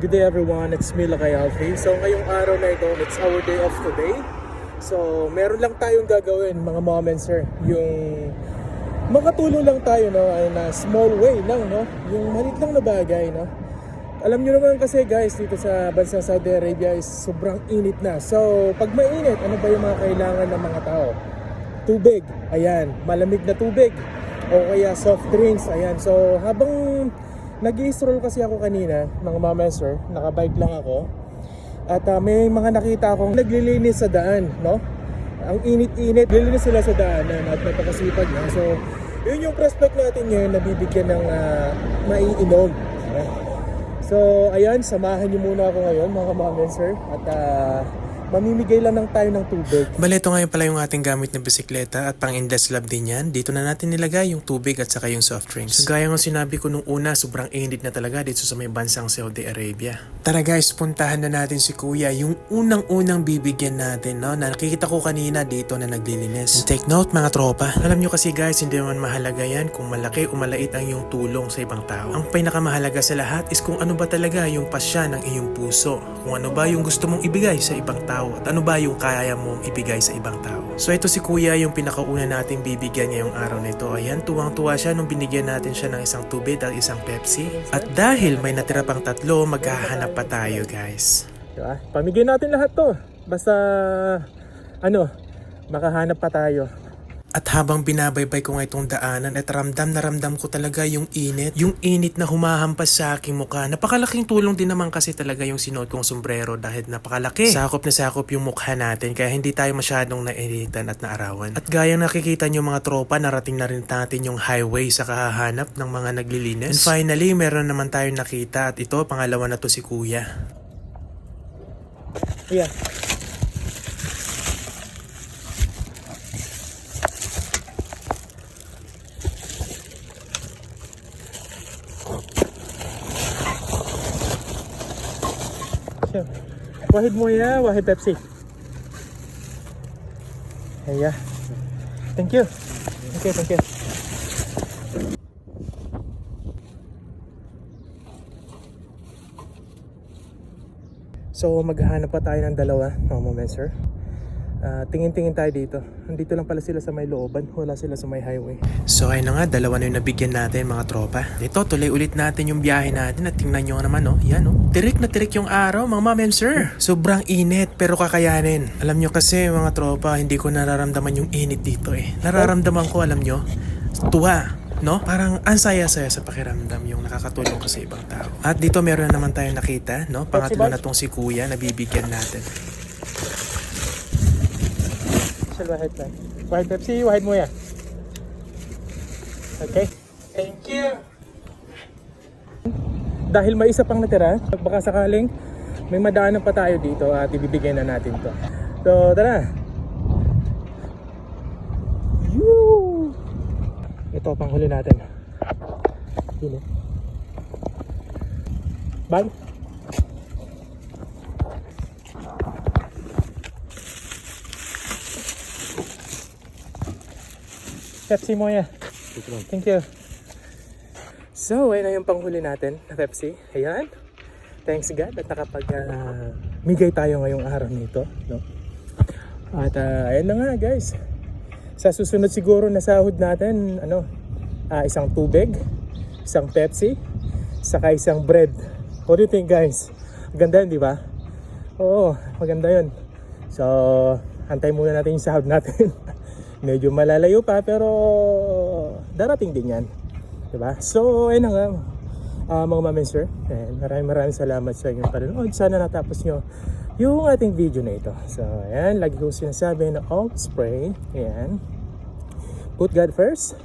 Good day everyone, it's me Lakay. So ngayong araw na ito, it's our day off today. So meron lang tayong gagawin mga moments sir. Yung makatulong lang tayo no, in a small way lang no. Yung malit lang na bagay no. Alam nyo naman kasi guys, dito sa bansa Saudi Arabia is sobrang init na. So, pag mainit, ano ba yung mga kailangan ng mga tao? Tubig, ayan, malamig na tubig. O kaya soft drinks, ayan. So, habang nag stroll kasi ako kanina, mga sir, nakabike lang ako. At ah, may mga nakita akong naglilinis sa daan, no? Ang init-init, lilinis sila sa daanan at napakasipag na. So, yun yung prospect natin ngayon na bibigyan ng ah, maiinom. no? So, ayan, samahan niyo muna ako ngayon mga sir. At ah, mamimigay lang ng tayo ng tubig. Bale, ito ngayon pala yung ating gamit na bisikleta at pang indes lab din yan. Dito na natin nilagay yung tubig at saka yung soft drinks. So, gaya ng sinabi ko nung una, sobrang init na talaga dito sa may bansang Saudi Arabia. Tara guys, puntahan na natin si Kuya, yung unang-unang bibigyan natin, no? Na nakikita ko kanina dito na naglilinis. And take note mga tropa, alam nyo kasi guys, hindi naman mahalaga yan kung malaki o malait ang iyong tulong sa ibang tao. Ang pinakamahalaga sa lahat is kung ano ba talaga yung pasya ng iyong puso. Kung ano ba yung gusto mong ibigay sa ibang tao at ano ba yung kaya mong ibigay sa ibang tao. So ito si Kuya yung pinakauna nating bibigyan ngayong araw na ito. Ayan, tuwang-tuwa siya nung binigyan natin siya ng isang tubig at isang Pepsi. At dahil may natira pang tatlo, maghahanap pa tayo guys. Diba? Pamigay natin lahat to. Basta, ano, makahanap pa tayo. At habang binabaybay ko nga itong daanan at ramdam na ramdam ko talaga yung init. Yung init na humahampas sa aking mukha. Napakalaking tulong din naman kasi talaga yung sinuot kong sombrero dahil napakalaki. Sakop na sakop yung mukha natin kaya hindi tayo masyadong nainitan at naarawan. At gaya nakikita nyo mga tropa, narating na rin natin yung highway sa kahahanap ng mga naglilinis. And finally, meron naman tayong nakita at ito, pangalawa na to si Kuya. Yeah. Siya. Wahid mo ya, wahid Pepsi. Thank you. Thank you, thank you. So maghahanap pa tayo ng dalawa, mga moment sir. Ah, tingin-tingin tayo dito. Nandito lang pala sila sa may looban, wala sila sa may highway. So ayun na nga, dalawa na yung nabigyan natin mga tropa. Ito, tuloy ulit natin yung biyahe natin at tingnan nyo naman oh. Yan oh. Tirik na tirik yung araw mga ma'am and sir. Sobrang init pero kakayanin. Alam nyo kasi mga tropa, hindi ko nararamdaman yung init dito eh. Nararamdaman ko, alam nyo, tuwa. No? Parang ang saya-saya sa pakiramdam yung nakakatulong ka sa ibang tao. At dito meron na naman tayong nakita, no? Pangatlo na tong si kuya na bibigyan natin. Sir, wahid tayo. Wahid Pepsi, wahid mo yan. Okay? Thank you! Dahil may isa pang natira, baka sakaling may madaanan pa tayo dito at ibibigay na natin to. So, tara! Yoo! Ito, panghuli natin. Yun eh. Bye! Pepsi mo ya. Thank you. So, ayun na yung panghuli natin na Pepsi. Ayan. Thanks God at nakapag ah, migay tayo ngayong araw nito. No? At ah, ayun na nga guys. Sa susunod siguro na sahod natin, ano, ah, isang tubig, isang Pepsi, saka isang bread. What do you think guys? Ganda yun, di ba? Oo, maganda yun. So, antay muna natin yung sahod natin. Medyo malalayo pa pero darating din yan. Diba? So, ayun na nga. Ah, mga ma'am and and maraming maraming salamat sa inyong panonood. Sana natapos nyo yung ating video na ito. So, ayan, lagi ko sinasabi na all spray. Ayan. Put God first.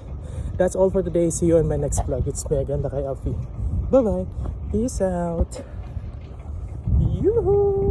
That's all for today. See you on my next vlog. It's me again, Lakay Alfie. Bye-bye. Peace out. Yoo-hoo!